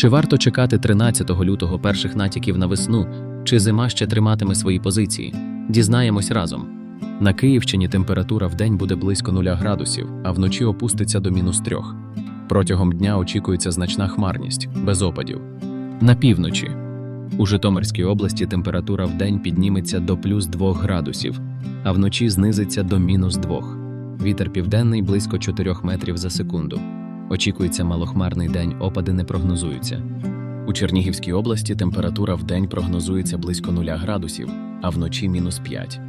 Чи варто чекати 13 лютого перших натяків на весну, чи зима ще триматиме свої позиції? Дізнаємось разом. На Київщині температура вдень буде близько 0 градусів, а вночі опуститься до мінус 3. Протягом дня очікується значна хмарність, без опадів. На півночі. У Житомирській області температура вдень підніметься до плюс 2 градусів, а вночі знизиться до мінус 2. Вітер південний близько 4 метрів за секунду. Очікується малохмарний день, опади не прогнозуються. У Чернігівській області температура вдень прогнозується близько 0 градусів, а вночі мінус 5.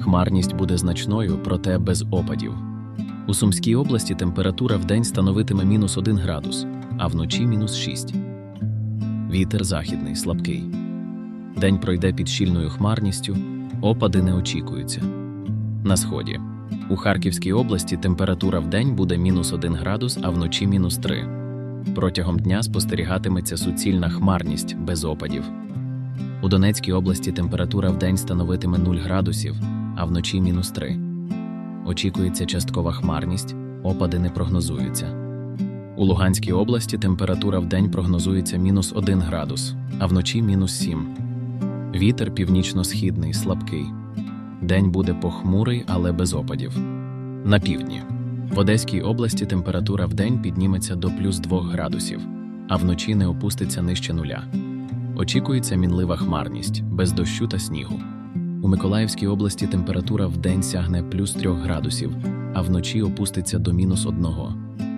Хмарність буде значною, проте без опадів. У Сумській області температура вдень становитиме мінус 1 градус, а вночі мінус 6. Вітер західний, слабкий. День пройде під щільною хмарністю, опади не очікуються. На сході. У Харківській області температура вдень буде мінус 1 градус, а вночі мінус 3. Протягом дня спостерігатиметься суцільна хмарність без опадів. У Донецькій області температура вдень становитиме 0 градусів, а вночі мінус 3. Очікується часткова хмарність, опади не прогнозуються. У Луганській області температура вдень прогнозується мінус 1 градус, а вночі мінус 7. Вітер північно-східний, слабкий. День буде похмурий, але без опадів. На півдні. В Одеській області температура вдень підніметься до плюс 2 градусів, а вночі не опуститься нижче нуля. Очікується мінлива хмарність, без дощу та снігу. У Миколаївській області температура вдень сягне плюс 3 градусів, а вночі опуститься до мінус 1.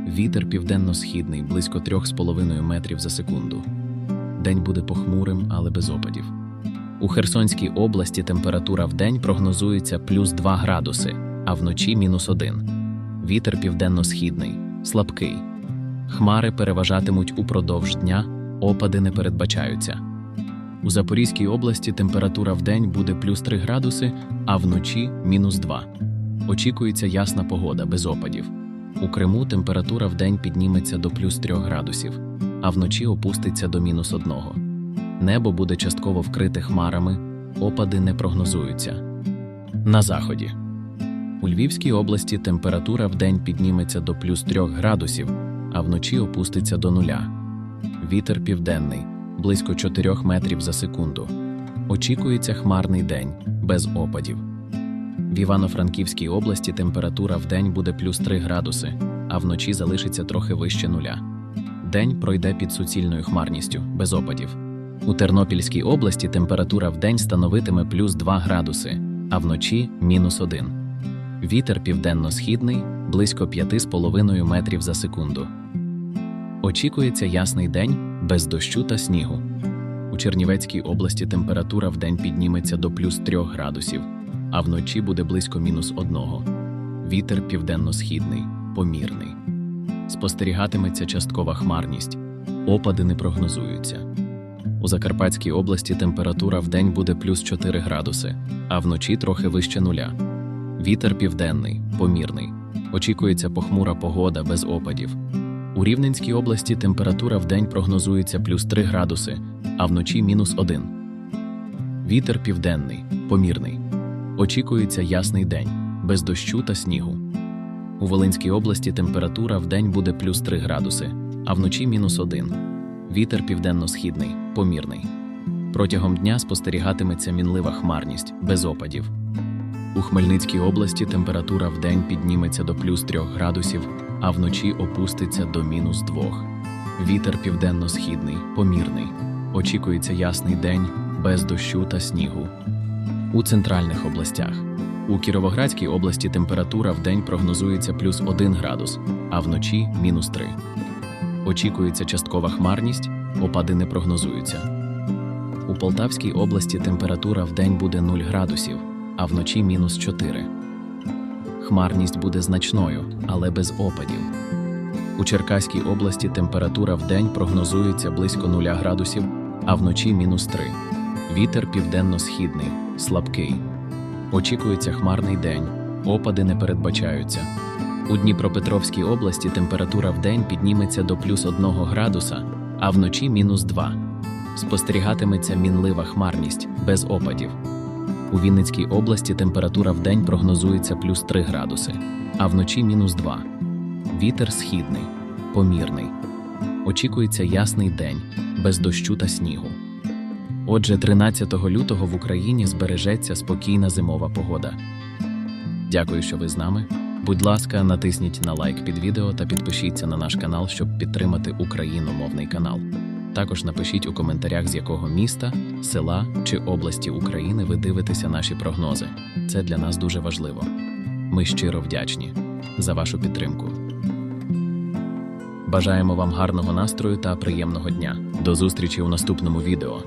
Вітер південно-східний близько 3,5 метрів за секунду. День буде похмурим, але без опадів. У Херсонській області температура вдень прогнозується плюс 2 градуси, а вночі мінус 1. Вітер південно-східний, слабкий. Хмари переважатимуть упродовж дня, опади не передбачаються. У Запорізькій області температура вдень буде плюс 3 градуси, а вночі мінус 2. Очікується ясна погода без опадів. У Криму температура вдень підніметься до плюс 3 градусів, а вночі опуститься до мінус 1. Небо буде частково вкрите хмарами, опади не прогнозуються. На заході. У Львівській області температура вдень підніметься до плюс 3 градусів, а вночі опуститься до нуля. Вітер південний близько 4 метрів за секунду. Очікується хмарний день без опадів. В Івано-Франківській області температура вдень буде плюс 3 градуси, а вночі залишиться трохи вище нуля. День пройде під суцільною хмарністю без опадів. У Тернопільській області температура вдень становитиме плюс 2 градуси, а вночі мінус 1. Вітер південно-східний близько 5,5 метрів за секунду. Очікується ясний день без дощу та снігу. У Чернівецькій області температура вдень підніметься до плюс 3 градусів, а вночі буде близько мінус 1. Вітер південно-східний, помірний. Спостерігатиметься часткова хмарність, опади не прогнозуються. У Закарпатській області температура вдень буде плюс 4 градуси, а вночі трохи вище нуля. Вітер південний, помірний. Очікується похмура погода без опадів. У Рівненській області температура вдень прогнозується плюс 3 градуси, а вночі мінус 1. Вітер південний, помірний. Очікується ясний день, без дощу та снігу. У Волинській області температура вдень буде плюс 3 градуси, а вночі мінус 1. Вітер південно-східний, помірний. Протягом дня спостерігатиметься мінлива хмарність, без опадів. У Хмельницькій області температура вдень підніметься до плюс 3 градусів, а вночі опуститься до мінус 2. Вітер південно-східний, помірний. Очікується ясний день без дощу та снігу. У центральних областях. У Кіровоградській області температура вдень прогнозується плюс 1 градус, а вночі мінус 3. Очікується часткова хмарність, опади не прогнозуються. У Полтавській області температура вдень буде 0 градусів, а вночі мінус 4. Хмарність буде значною, але без опадів. У Черкаській області температура вдень прогнозується близько 0 градусів, а вночі мінус 3. Вітер південно-східний, слабкий. Очікується хмарний день, опади не передбачаються. У Дніпропетровській області температура вдень підніметься до плюс 1 градуса, а вночі мінус 2. Спостерігатиметься мінлива хмарність без опадів. У Вінницькій області температура вдень прогнозується плюс 3 градуси, а вночі мінус 2. Вітер східний, помірний. очікується ясний день без дощу та снігу. Отже, 13 лютого в Україні збережеться спокійна зимова погода. Дякую, що ви з нами. Будь ласка, натисніть на лайк під відео та підпишіться на наш канал, щоб підтримати україномовний канал. Також напишіть у коментарях, з якого міста, села чи області України ви дивитеся наші прогнози. Це для нас дуже важливо. Ми щиро вдячні за вашу підтримку. Бажаємо вам гарного настрою та приємного дня. До зустрічі у наступному відео.